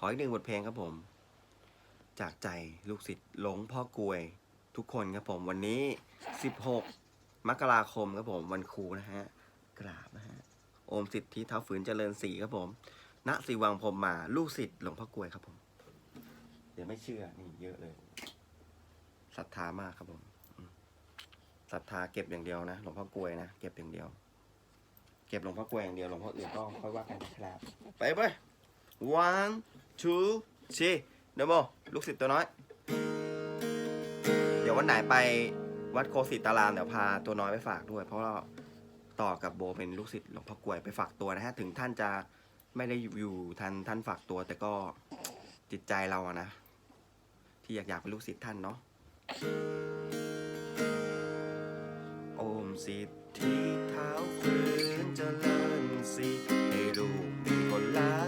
ขออีกหนึ่งบทเพลงครับผม จากใจลูกศิษย์หลงพ่อกลวย ทุกคนครับผมวันนี้ 16 มกราคมครับผมวันครูนะฮะกราบนะฮะโอมสิทธิเท้าฝืนเจริญศรีครับผมณสีวังพรมมาลูกศิษย์หลวงพ่อกลวยครับผม เดี๋ยวไม่เชื่อนี่เยอะเลยศรัทธามากครับผมศรัทธาเก็บอย่างเดียวนะหลวงพ่อกลวยนะเก็บอย่างเดียว เก็บหลวงพ่อกลวยอย่างเดียวหลวงพ่ออื่นก็ค่อยว่ากันนะครับไปไป one two three เดโมลูกศิษย์ตัวน้อย เดี๋ยววันไหนไปวัดโคสิตารามเดี๋ยวพาตัวน้อยไปฝากด้วย เพราะว่าต่อกับโบเป็นลูกศิษย์หลวงพ่อกลวยไปฝากตัวนะฮะ ถึงท่านจะไม่ได้อยู่ทันท่านฝากตัว แต่ก็จิตใจเราอะนะ ที่อยากอยากเป็นลูกศิษย์ท่านเนาะโอมสิทธิเท้าฝืนเจริญสิให้ลูกมีคนรัก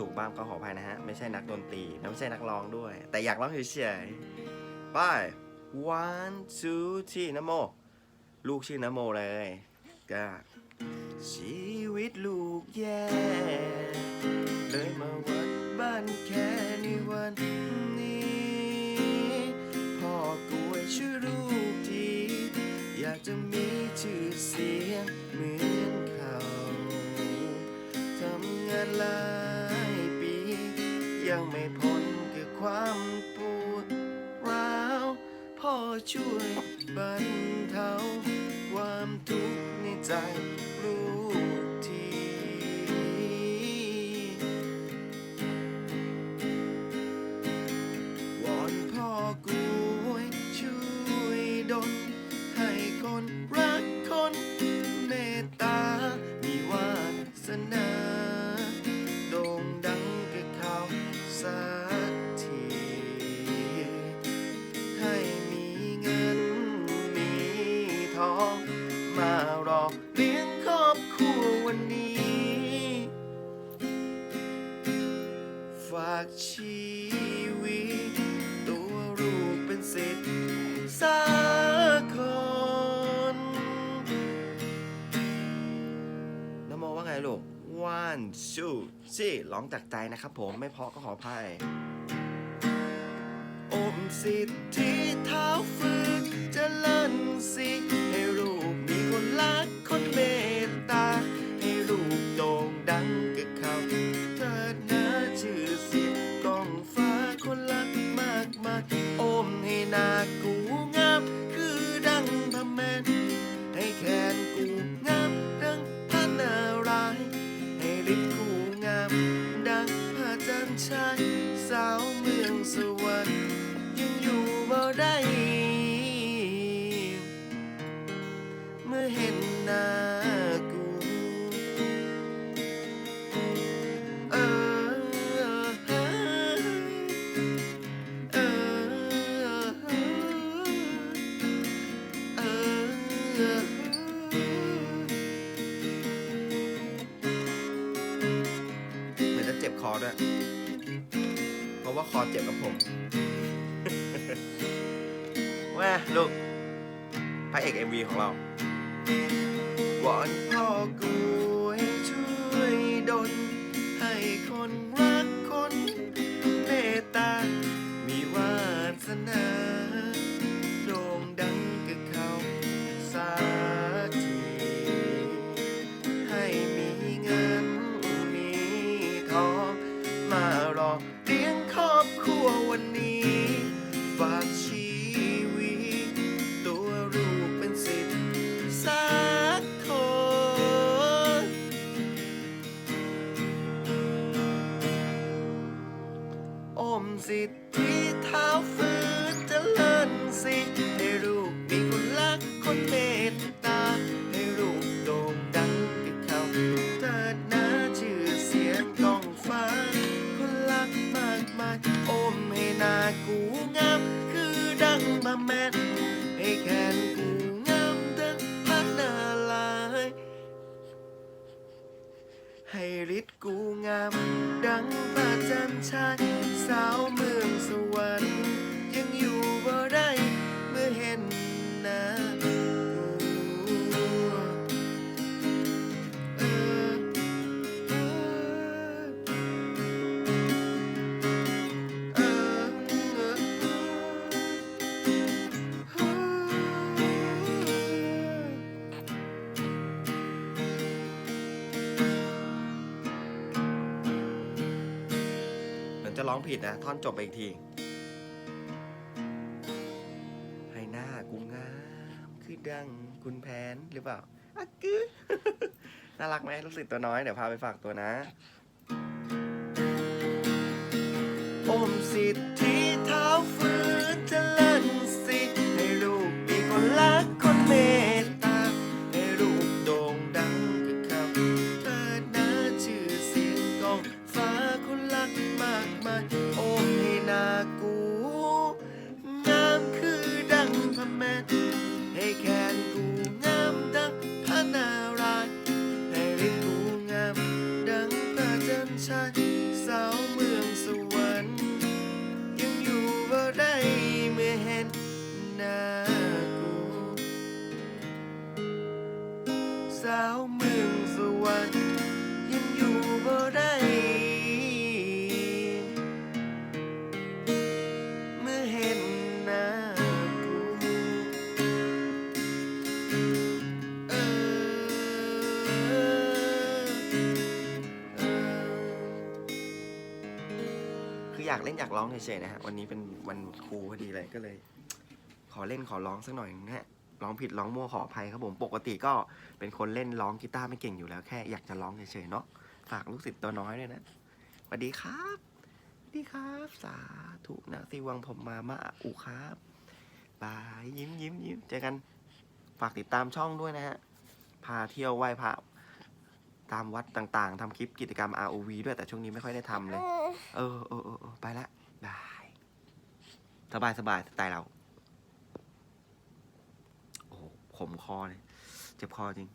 ถูกบ้างก็ขออภัยนะฮะ ไม่ใช่นักดนตรีและไม่ใช่นักร้องด้วย แต่อยากร้องเฉยๆไป one two three นโม ลูกชื่อนโมเลยก็ชีวิตลูกแย่เลยมาวัดบ้านแค่ในวันนี้พ่อกล้วยช่วยลูกทีอยากจะมี ช่วยบรรเทาความทุกข์ในใจารอเลี้ยงครอบครัววันนี้ ฝากชีวิต ตัวลูกเป็นสิทธิ์สักคนนโมว่าไงลูก one two three ร้องจากใจนะครับผมไม่เพราะก็ขออภัยอมสิทธิเท้าฝึกจะเจริญสิ ได้ เมื่อเห็นหน้ากู เออเออเออเออเหมือนจะเจ็บคอด้วย เพราะว่าคอเจ็บกับผม แม่ลูกพระเอก MV ของเราวอนพ่อกล้วยช่วยดลให้คนรักคนเมตตา มีวาสนาโด่งดังกับเขาสักทีให้มีเงินมีทองมารอเลี้ยงครอบครัว อมสิทธิเท้าฟื้นจเจริญสิให้ลูกมีคนรักคนเมตตา ให้ลูกโด่งดังติดเขาเติดหน้าชื่อเสียงกองฟ้า คนรักมากมายอมให้หนากูงาม คือดังมาแมนให้แขนกูงามดังพันนาลาย ให้ฤทธิ์กูงาม ดังพระจันทร์ชาย สาวมือ จะร้องผิดนะ ท่อนจบไปอีกที ให้หน้ากูงามคือดังคุณแผนหรือเปล่าอะกึน่ารักไหมลูกศิษย์ตัวน้อย เดี๋ยวพาไปฝากตัวนะ อมสิทธิ ระ ออยากเล่นอยากร้องเฉยๆนะฮะวันนี้เป็นวันครูพอดีเลยก็เลย ขอเล่นขอร้องสักหน่อยนะฮะร้องผิดร้องมั่วขออภัยครับผมปกติก็เป็นคนเล่นร้องกีตาร์ไม่เก่งอยู่แล้วแค่อยากจะร้องเฉยๆเนาะฝากลูกศิษย์ตัวน้อยด้วยนะสวัสดีครับสวัสดีครับ สาธุนะสิวังผมมามาอุครับบายยิ้มยิ้มยิ้มเจอกัน ฝากติดตามช่องด้วยนะฮะพาเที่ยวไหว้พระ ตามวัดต่างๆทำคลิปกิจกรรม ROV ด้วยแต่ช่วงนี้ไม่ค่อยได้ทำเลย เออเออเออเออไปละบายสบายสบายสไตล์เรา โอ้โหขมคอเลย เจ็บคอจริง